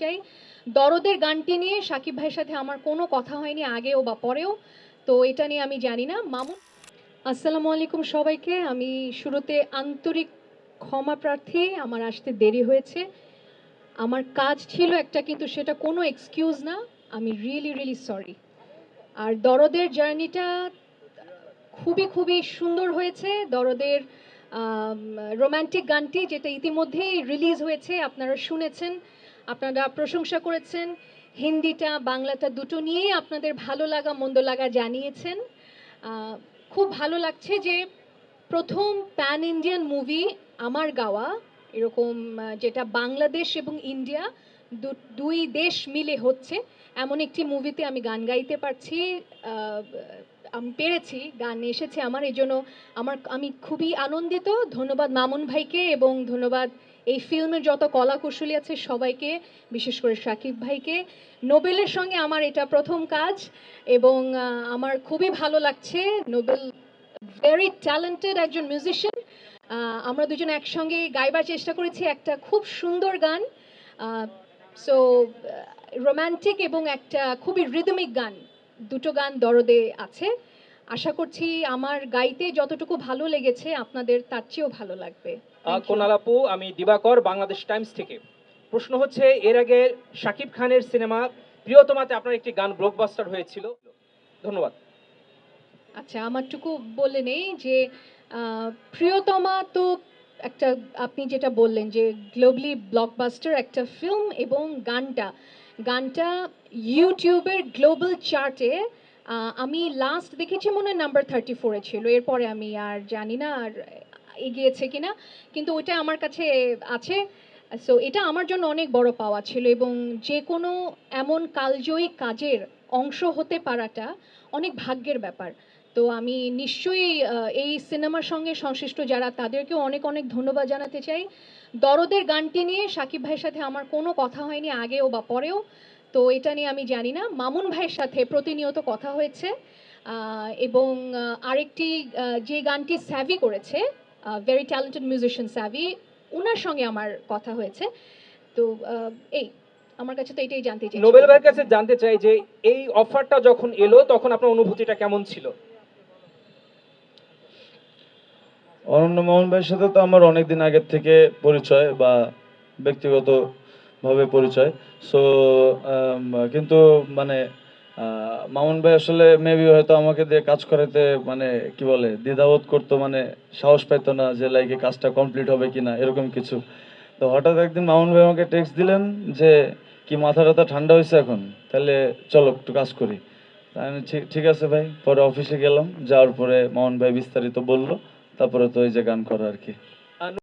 চাই। দরদের গানটি নিয়ে সাকিব ভাইয়ের সাথে আমার কোনো কথা হয়নি আগেও বা পরেও, তো এটা নিয়ে আমি জানি না। মামুন আসসালামু আলাইকুম সবাইকে। আমি শুরুতে আন্তরিক ক্ষমা প্রার্থী, আমার আসতে দেরি হয়েছে। আমার কাজ ছিল একটা, কিন্তু সেটা কোনো এক্সকিউজ না। আমি রিয়েলি রিয়েলি সরি। আর দরদের জার্নিটা খুবই খুবই সুন্দর হয়েছে। দরদের রোমান্টিক গানটি, যেটা ইতিমধ্যেই রিলিজ হয়েছে, আপনারা শুনেছেন। আপনারা প্রশংসা করেছেন। হিন্দিটা, বাংলাটা দুটো নিয়েই আপনাদের ভালো লাগা, মন্দ লাগা জানিয়েছেন। খুব ভালো লাগছে যে প্রথম প্যান ইন্ডিয়ান মুভি আমার গাওয়া, এরকম যেটা বাংলাদেশ এবং ইন্ডিয়া দুই দেশ মিলে হচ্ছে, এমন একটি মুভিতে আমি গান গাইতে পারছি। আমি পেরেছি, গান এসেছে আমার, এই জন্য আমার, আমি খুবই আনন্দিত। ধন্যবাদ মামুন ভাইকে এবং ধন্যবাদ এই ফিল্মের যত কলা কুশলী আছে সবাইকে, বিশেষ করে সাকিব ভাইকে। নোবেলের সঙ্গে আমার এটা প্রথম কাজ এবং আমার খুবই ভালো লাগছে। নোবেল ভেরি ট্যালেন্টেড একজন মিউজিশিয়ান আমরা দুজন একসঙ্গে গাইবার চেষ্টা করেছি একটা খুব সুন্দর গান। সো রোম্যান্টিক এবং একটা খুবই রিদমিক গান। দুটো গান দরদে আছে। আশা করছি আমার গাইতে যতটুকু ভালো লেগেছে আপনাদের তার চেয়েও ভালো লাগবে। আহ, Thank you. কোনাল আপু আমি দিবাকর বাংলাদেশ টাইমস থেকে। প্রশ্ন হচ্ছে এর আগে শাকিব খানের সিনেমা প্রিয়তমাতে আপনার একটি গান ব্লকবাস্টার হয়েছিল। ধন্যবাদ। আচ্ছা আমারটুকু বলে নেই যে প্রিয়তমা তো একটা আপনি যেটা বললেন যে গ্লোবালি ব্লকবাস্টার একটা ফিল্ম এবং গানটা। গানটা ইউটিউবের গ্লোবাল চার্টে আমি লাস্ট দেখেছি মনে হয় নাম্বার থার্টি ফোরে ছিল, এরপরে আমি আর জানি না আর এগিয়েছে কিনা, কিন্তু ওইটা আমার কাছে আছে। সো এটা আমার জন্য অনেক বড় পাওয়া ছিল এবং যে কোনো এমন কালজয়ী কাজের অংশ হতে পারাটা অনেক ভাগ্যের ব্যাপার। তো আমি নিশ্চয়ই এই সিনেমার সঙ্গে সংশ্লিষ্ট যারা, তাদেরকেও অনেক অনেক ধন্যবাদ জানাতে চাই। দরদের গানটি নিয়ে সাকিব ভাইয়ের সাথে আমার কোনো কথা হয়নি আগেও বা পরেও। তো এটা নিয়ে আমি জানি না। মামুন ভাইয়ের সাথে প্রতিনিয়ত কথা হয়েছে। এবং আরেকটি যে গানটি স্যাভি করেছে ভেরি ট্যালেন্টেড মিউজিশিয়ান স্যাভি ওনার সঙ্গে আমার কথা হয়েছে। তো এই আমার কাছে তো এটাই জানতে চাই নোবেল ভাইয়ের কাছে জানতে চাই যে এই অফারটা যখন এলো তখন আপনার অনুভূতিটা কেমন ছিল? অনন্য মোহন ভাইয়ের সাথে তো আমার অনেক দিন আগের থেকে পরিচয় বা ব্যক্তিগতভাবে পরিচয়। সো কিন্তু মানে মামুন ভাই আসলে মেবি হয়তো আমাকে দিয়ে কাজ করাতে মানে কি বলে, দ্বিধাবোধ করতো মানে সাহস পাইতো না যে লাইক কাজটা কমপ্লিট হবে কিনা, এরকম কিছু। তো হঠাৎ একদিন মামুন ভাই আমাকে টেক্সট দিলেন যে, কি মাথা টাথা ঠান্ডা হয়েছে এখন? তাহলে চলো একটু কাজ করি। আমি ঠিক আছে ভাই। পরে অফিসে গেলাম, যাওয়ার পরে মামুন ভাই বিস্তারিত বলল, তারপরে তো ওই যে গান করা আর কি।